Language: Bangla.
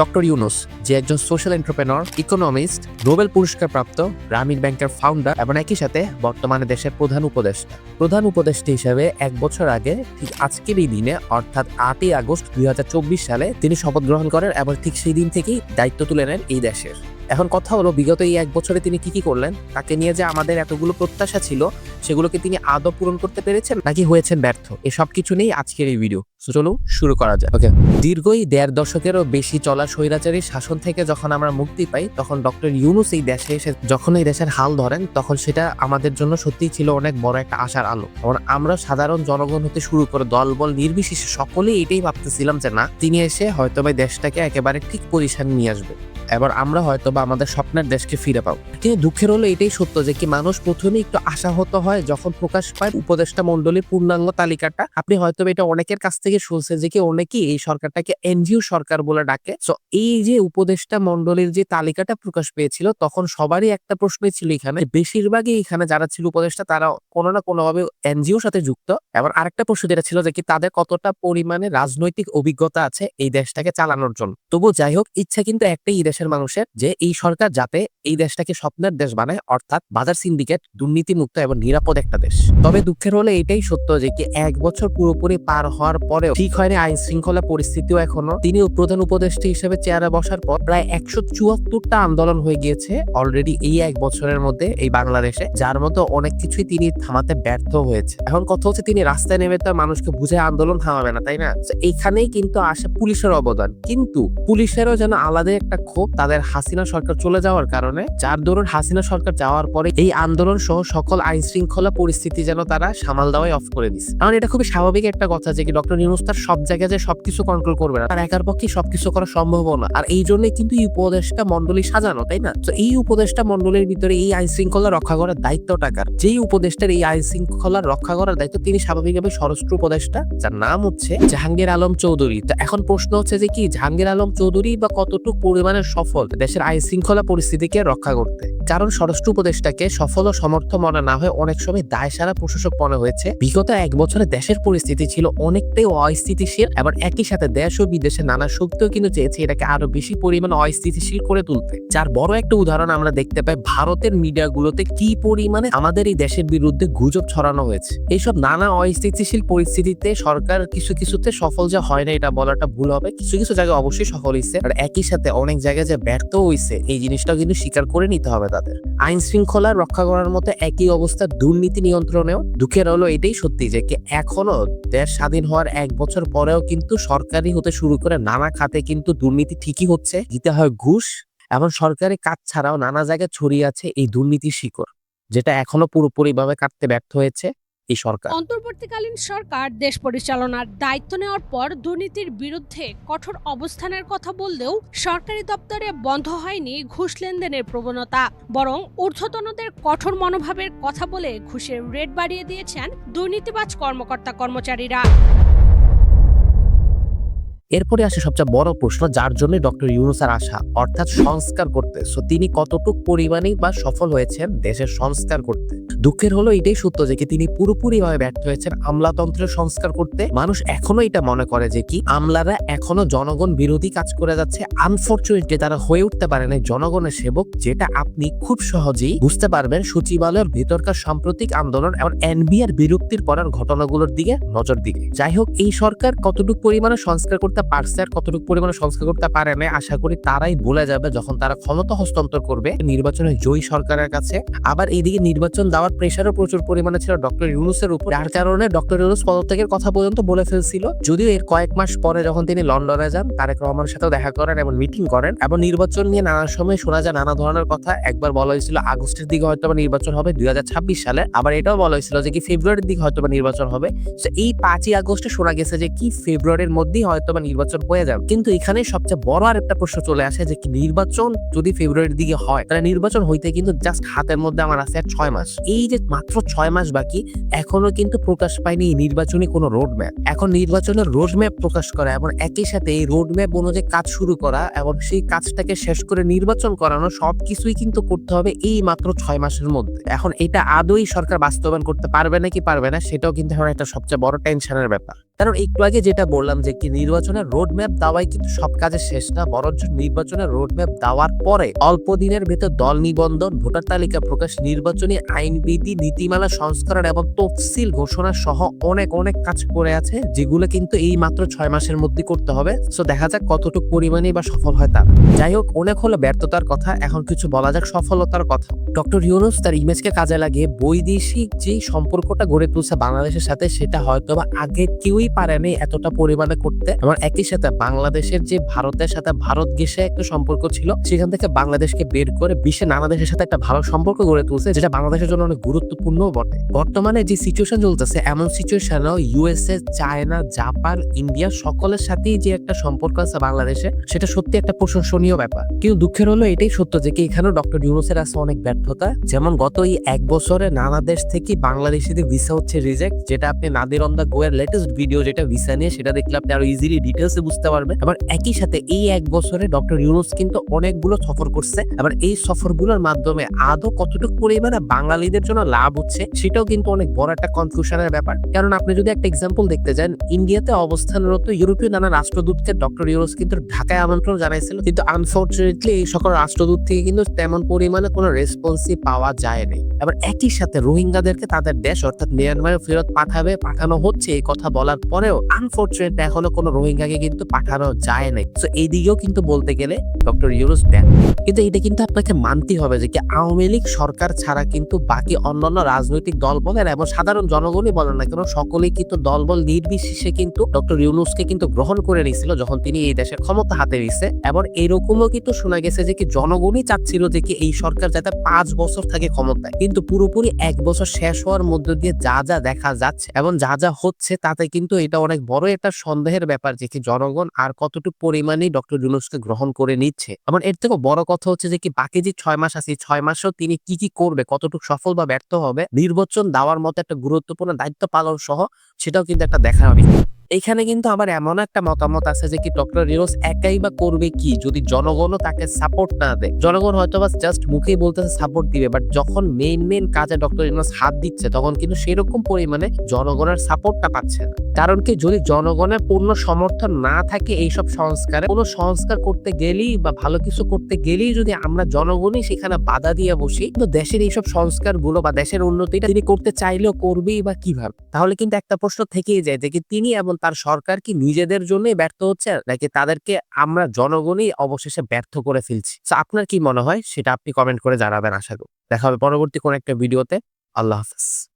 ডক্টর ইউনুস, যে একজন সোশ্যাল এন্টারপ্রেনর, ইকোনমিস্ট, নোবেল পুরস্কার প্রাপ্ত গ্রামীণ ব্যাংকের ফাউন্ডার এবং একই সাথে বর্তমানে দেশের প্রধান উপদেষ্টা। প্রধান উপদেষ্টা হিসেবে এক বছর আগে, ঠিক আজকের এই দিনে, অর্থাৎ আটই আগস্ট দুই হাজার চব্বিশ সালে, তিনি শপথ গ্রহণ করেন এবং ঠিক সেই দিন থেকেই দায়িত্ব তুলে নেন এই দেশের। এখন কথা হলো, বিগত এই এক বছরে তিনি কি কি করলেন? তাকে নিয়ে যে আমাদের এতগুলো প্রত্যাশা ছিল, সেগুলোকে তিনি আদৌ পূরণ করতে পেরেছেন নাকি হয়েছেন ব্যর্থ? এসব কিছু নেই আজকের এই ভিডিও তো চলুন শুরু করা যায় ওকে দীর্ঘ এই দেড় দশকেরও বেশি চলা স্বৈরাচারী শাসন থেকে যখন আমরা মুক্তি পাই, তখন ডক্টর ইউনুস এই দেশে এসে যখন এই দেশের হাল ধরেন, তখন সেটা আমাদের জন্য সত্যিই ছিল অনেক বড় একটা আশার আলো। কারণ আমরা সাধারণ জনগণ হতে শুরু করে দলবল নির্বিশেষে সকলেই এটাই ভাবতেছিলাম যে না, তিনি এসে হয়তো বা দেশটাকে একেবারে ঠিক পজিশনে নিয়ে আসবে। এবার আমরা হয়তো বা আমাদের স্বপ্নের দেশকে ফিরে পাবো কিন্তু দুঃখের হলো এটাই সত্য যে কি মানুষ প্রথমে একটু আশাহত হয় যখন প্রকাশ পায় উপদেষ্টা মন্ডলীর পূর্ণাঙ্গ তালিকাটা। আপনি হয়তো এটা অনেকের কাছ থেকে শুনছেন যে কি অনেকেই এই সরকারটাকে এনজিও সরকার বলে ডাকে। তো এই যে উপদেষ্টা মন্ডলীর যে তালিকাটা প্রকাশ পেয়েছিল, তখন সবারই একটা প্রশ্নই ছিল এখানে। বেশিরভাগই এখানে যারা ছিল উপদেষ্টা, তারা কোনো না কোনোভাবে এনজিওর সাথে যুক্ত। এবার আরেকটা প্রশ্ন যেটা ছিল যে কি তাদের কতটা পরিমাণে রাজনৈতিক অভিজ্ঞতা আছে এই দেশটাকে চালানোর জন্য। তবু যাই হোক, ইচ্ছা কিন্তু একটাই এই দেশের মানুষের যে এই সরকার যাতে এই দেশটাকে স্বপ্নের দেশ বানায়, অর্থাৎ বাজার সিন্ডিকেট দুর্নীতিমুক্ত এবং নিরাপদ একটা দেশ। তবে দুঃখের হলে এটাই সত্য যে কি এক বছর পুরোপুরি পার হওয়ার পরেও ঠিক হয়নি আইন শৃঙ্খলা পরিস্থিতিও এখনও। তিনি প্রধান উপদেষ্টা হিসেবে চেয়ারে বসার পর প্রায় একশো চুয়াত্তরটা আন্দোলন হয়ে গিয়েছে অলরেডি এই এক বছরের মধ্যে এই বাংলাদেশে, যার মধ্যে অনেক কিছুই তিনি থামাতে ব্যর্থ হয়েছে। এখন কথা হচ্ছে তিনি রাস্তায় নেমে তো মানুষকে বুঝে আন্দোলন থামাবে না, তাই না? তো এইখানেই কিন্তু আসে পুলিশের অবদান। কিন্তু পুলিশেরও যেন আলাদা একটা ক্ষোভ, তাদের হাসিনা সরকার চলে যাওয়ার কারণে যার দরুন হাসিনা সরকার যাওয়ার পরে এই আন্দোলন সহ সকল আইন শৃঙ্খলা পরিস্থিতি যেন তারা সামাল দেওয়াই অফ করে দিচ্ছে কারণ এটা খুবই স্বাভাবিক একটা কথা যে ডক্টর ইউনুস তার সব জায়গায় যে সবকিছু কন্ট্রোল করবে না। তার একার পক্ষে সবকিছু করা সম্ভব না। আর এই জন্য কিন্তু এই উপদেশটা মন্ডলী সাজানো, তাই না? তো এই উপদেশটা মন্ডলীর ভিতরে এই আইন শৃঙ্খলা রক্ষা করার দায়িত্ব টাকার। যেই উপদেষ্টার এই আইন শৃঙ্খলা রক্ষা করার দায়িত্ব তিনি স্বাভাবিকভাবে স্বরাষ্ট্র উপদেষ্টা, যার নাম হচ্ছে জাহাঙ্গীর আলম চৌধুরী। তো এখন প্রশ্ন হচ্ছে যে কি জাহাঙ্গীর আলম চৌধুরী বা কতটুকু পরিমাণে সফল দেশের আইন শৃঙ্খলা পরিস্থিতিকে রক্ষা করতে। কারণ স্বরাষ্ট্র উপদেষ্টাকে সফল ও সমর্থ মনে না হয়ে অনেক সময় দায় সারা প্রশাসক মনে হয়েছে। বিগত এক বছরে দেশের পরিস্থিতি ছিল অনেকটাই অস্থিতিশীল এবং একই সাথে দেশ ও বিদেশে নানা শক্তিও কিন্তু চেয়েছে এটাকে আরও বেশি পরিমাণে অস্থিতিশীল করে তুলতে। যার বড় একটা উদাহরণ আমরা দেখতে পাই ভারতের মিডিয়াগুলোতে কি পরিমাণে আমাদের এই দেশের বিরুদ্ধে গুজব ছড়ানো হয়েছে। এইসব নানা অস্থিতিশীল পরিস্থিতিতে সরকার কিছু কিছুতে সফল যে হয় না এটা বলাটা ভুল হবে। কিছু কিছু জায়গায় অবশ্যই সফল হয়েছে, আর একই সাথে অনেক জায়গায় যে ব্যর্থ হয়েছে। এই জিনিসটাও কিন্তু স্বীকার করে নিতে হবে তাদের। আইন শৃঙ্খলা রক্ষা করার মতো একই অবস্থা দুর্নীতি নিয়ন্ত্রণেও। দুঃখের হলো এটাই সত্যি যে এখনও দেশ স্বাধীন হওয়ার এক বছর পরেও কিন্তু সরকারি হতে শুরু করে নানা খাতে কিন্তু দুর্নীতি ঠিকই হচ্ছে, দিতে হয় ঘুষ, এবং সরকারি কাজ ছাড়াও নানা জায়গায় ছড়িয়ে আছে এই দুর্নীতির শিকড়, যেটা এখনও পুরোপুরিভাবে কাটতে ব্যর্থ হয়েছে। এই সরকার। অন্তর্বর্তীকালীন সরকার, দেশ পরিচালনার দায়িত্ব নেওয়ার পর দুর্নীতির বিরুদ্ধে কঠোর অবস্থানের কথা বললেও সরকারি দপ্তরে বন্ধ হয়নি ঘুষ লেনদেনের প্রবণতা। বরং ঊর্ধ্বতনদের কঠোর মনোভাবের কথা বলে ঘুষের রেট বাড়িয়ে দিয়েছেন দুর্নীতিবাজ কর্মকর্তা কর্মচারীরা এরপরে আসে সবচেয়ে বড় প্রশ্ন, যার জন্য ডক্টর ইউনুসের আশা, অর্থাৎ সংস্কার করতে। সো তিনি কতটুক পরিমাণে বা সফল হয়েছেন দেশের সংস্কার করতে? দুঃখের হলো এটাই সত্য যে কি তিনি পুরোপুরিভাবে ব্যর্থ হয়েছেন আমলাতন্ত্রের সংস্কার করতে। মানুষ এখনও এটা মনে করে যে কি আমলারা এখনও জনগণ বিরোধী কাজ করে যাচ্ছে। আনফর্চুনেটলি তারা হয়ে উঠতে পারে না জনগণের সেবক, যেটা আপনি খুব সহজেই বুঝতে পারবেন সচিবালয়ের ভেতরকার সাম্প্রতিক আন্দোলন এবং এনবিআর বিরক্তির পড়ার ঘটনাগুলোর দিকে নজর দিকে। যাই হোক, এই সরকার কতটুকু পরিমাণে সংস্কার করতে পারছে আর কতটুকু পরিমাণে সংস্কার করতে পারে না আশা করি তারাই বলে যাবে যখন তারা ক্ষমতা হস্তান্তর করবে নির্বাচনে জয়ী সরকারের কাছে। আবার এইদিকে নির্বাচন দেওয়ার প্রেশারও প্রচুর পরিমাণে ছিল ডক্টর ইউনুসের উপর, যার কারণে ডক্টর ইউনুস পদত্যাগের কথা পর্যন্ত বলে ফেলছিল। যদিও এর কয়েক মাস পরে যখন তিনি লন্ডনে যান, তারেক রহমানের সাথেও দেখা করেন এবং মিটিং করেন এবং নির্বাচন নিয়ে নানা সময় শোনা যায় নানা ধরনের কথা। একবার বলা হয়েছিল আগস্টের দিকে হয়তো নির্বাচন হবে দুই হাজার ছাব্বিশ সালে, আবার এটাও বলা হয়েছিল যে কি ফেব্রুয়ারির দিকে হয়তো নির্বাচন হবে। তো এই পাঁচই আগস্টে শোনা গেছে যে কি ফেব্রুয়ারির মধ্যেই হয়তো বা নির্বাচন হয়ে যাবে। কিন্তু এখানে সবচেয়ে বড় আর একটা প্রশ্ন চলে আসে যে নির্বাচন যদি ফেব্রুয়ারির দিকে হয়, তাহলে নির্বাচন হইতে কিন্তু জাস্ট হাতের মধ্যে আমার আছে ছয় মাস। এই যে মাত্র ছয় মাস বাকি, এখনও কিন্তু প্রকাশ পায়নি নির্বাচনী কোনো রোড ম্যাপ এখন নির্বাচনের রোড ম্যাপ প্রকাশ করা এবং একই সাথে এই রোড ম্যাপ অনুযায়ী কাজ শুরু করা এবং সেই কাজটাকে শেষ করে নির্বাচন করানো সবকিছুই কিন্তু করতে হবে এই মাত্র ছয় মাসের মধ্যে। এখন এটা আদৌ সরকার বাস্তবায়ন করতে পারবে নাকি পারবে না, সেটাও কিন্তু এখন একটা সবচেয়ে বড় টেনশনের ব্যাপার। কারণ একটু আগে যেটা বললাম যে কি নির্বাচনের রোড ম্যাপ দেওয়াই কিন্তু সব কাজে শেষ না, বরঞ্চ নির্বাচনের রোড ম্যাপ দেওয়ার পরে অল্প দিনের ভেতর দল নিবন্ধন, ভোটার তালিকা প্রকাশ, নির্বাচনী আইনবিধি নীতিমালা, সংস্করণ এবং তফসিল ঘোষণা সহ অনেক অনেক কাজ করে আছে, যেগুলো কিন্তু এই মাত্র ছয় মাসের মধ্যে করতে হবে। সো দেখা যাক কতটুকু পরিমাণে বা সফল হয় তার। যাই হোক, অনেক হলো ব্যর্থতার কথা, এখন কিছু বলা যাক সফলতার কথা। ডক্টর ইউনুস তার ইমেজকে কাজে লাগিয়ে বৈদেশিক যে সম্পর্কটা গড়ে তুলছে বাংলাদেশের সাথে, সেটা হয়তো বা আগে কেউই পারেনি এতটা পরিমাণে করতে। এবং একই সাথে বাংলাদেশের যে ভারতের সাথে ভারত গেসে একটা সম্পর্ক ছিল, সেখান থেকে বাংলাদেশকে বের করে বিশ্বের নানা দেশের সাথে একটা ভালো সম্পর্ক গড়ে তুলছে, যেটা বাংলাদেশের জন্য অনেক গুরুত্বপূর্ণ বটে। বর্তমানে যে সিচুয়েশন চলতেছে, এমন সিচুয়েশনেও ইউএসএ চায়না জাপান ইন্ডিয়া সকলের সাথেই যে একটা সম্পর্ক আছে বাংলাদেশে, সেটা সত্যি একটা প্রশংসনীয় ব্যাপার। কিন্তু দুঃখের হলো এটাই সত্য যে কি এখানেও ডক্টর ইউনুসের আছে অনেক ব্যর্থতা। যেমন গত এই এক বছরে নানা দেশ থেকে বাংলাদেশিদের ভিসা হচ্ছে রিজেক্ট যেটা আপনি নাদির অন দা গোয়ের লেটেস্ট ভিডিও যেটা ভিসা নিয়ে, সেটা দেখলে আপনি আরও ইজিলি ডিটেলসে বুঝতে পারবেন। আবার একই সাথে এই এক বছরে ডক্টর ইউনুস কিন্তু অনেকগুলো সফর করছে। আবার এই সফরগুলোর মাধ্যমে আদৌ কতটুকু পরিমাণে বাঙালিদের জন্য লাভ হচ্ছে, সেটাও কিন্তু অনেক বড় একটা কনফিউশনের ব্যাপার। কারণ আপনি যদি একটা এক্সাম্পল দেখতে যান, ইন্ডিয়াতে অবস্থানরত ইউরোপীয় নানা রাষ্ট্রদূতকে ডক্টর ইউনুস কিন্তু ঢাকায় আমন্ত্রণ জানাইছিল। কিন্তু আনফর্চুনেটলি এই সকল রাষ্ট্রদূত থেকে কিন্তু তেমন পরিমাণে কোনো রেসপন্সই পাওয়া যায়নি। আবার একই সাথে রোহিঙ্গাদেরকে তাদের দেশ, অর্থাৎ মিয়ানমারে ফেরত পাঠাবে, পাঠানো হচ্ছে, এই কথা বলার পরেও আনফর্চুনেট এখনও কোনো রোহিঙ্গাকে কিন্তু পাঠানো যায় নাই। তো এই দিকেও কিন্তু বলতে গেলে ডক্টর ইউনুস দেন। কিন্তু এটা কিন্তু আপনাকে মানতে হবে যে কি আওয়ামী লীগ সরকার ছাড়া কিন্তু বাকি অন্যান্য রাজনৈতিক দল বলেন এবং সাধারণ জনগণই বলেন না কেন, সকলেই কিন্তু দলবল নির্বিশেষে কিন্তু ডক্টর ইউনুসকে কিন্তু গ্রহণ করে নিয়েছিল যখন তিনি এই দেশের ক্ষমতা হাতে নিছে এবং এরকমও কিন্তু শোনা গেছে যে কি জনগণই চাচ্ছিল যে কি এই সরকার যাতে পাঁচ বছর থাকে ক্ষমতায়। কিন্তু পুরোপুরি এক বছর শেষ হওয়ার মধ্য দিয়ে যা যা দেখা যাচ্ছে এবং যা যা হচ্ছে তাতে কিন্তু এটা অনেক বড় একটা সন্দেহের ব্যাপার যে কি জনগণ আর কতটুকু পরিমাণে ডক্টর ইউনুসকে গ্রহণ করে নিচ্ছে। আমার এর থেকে বড় কথা হচ্ছে যে কি বাকি যে ছয় মাস আছে ছয় মাসও তিনি কি কি করবে, কতটুকু সফল বা ব্যর্থ হবে, নির্বাচন দেওয়ার মতো একটা গুরুত্বপূর্ণ দায়িত্ব পালন সহ সেটাও কিন্তু একটা দেখা হবে এইখানে কিন্তু আবার এমন একটা মতামত আছে যে কি ডক্টর ইউনুস একাই বা করবে কি? যদি জনগণও তাকে সাপোর্ট না দেয়। জনগণ হয়তো বা জাস্ট মুখেই বলতেছে সাপোর্ট দিবে বাট যখন মেইন মেইন কাজে ডক্টর ইউনুস হাত দিচ্ছে, তখন কিন্তু সেরকম পরিমাণে জনগণের সাপোর্টটা পাচ্ছে না। কারণ কি, যদি জনগণের পূর্ণ সমর্থন না থাকে এইসব সংস্কারে, কোনো সংস্কার করতে গেলেই বা ভালো কিছু করতে গেলেই যদি আমরা জনগণই সেখানে বাধা দিয়ে বসি তো দেশের এইসব সংস্কারগুলো বা দেশের উন্নতিটা তিনি করতে চাইলেও করবেই বা কীভাবে? তাহলে কিন্তু একটা প্রশ্ন থেকেই যায় যে কি তিনি এবং তার সরকার কি নিজেদের জন্যই ব্যর্থ হচ্ছে? নাকি তাদেরকে আমরা জনগণই অবশেষে ব্যর্থ করে ফেলছি? আপনার কি মনে হয়? সেটা আপনি কমেন্ট করে জানাবেন, আশা করি। দেখা হবে পরবর্তী কোন একটা ভিডিওতে আল্লাহ হাফেজ।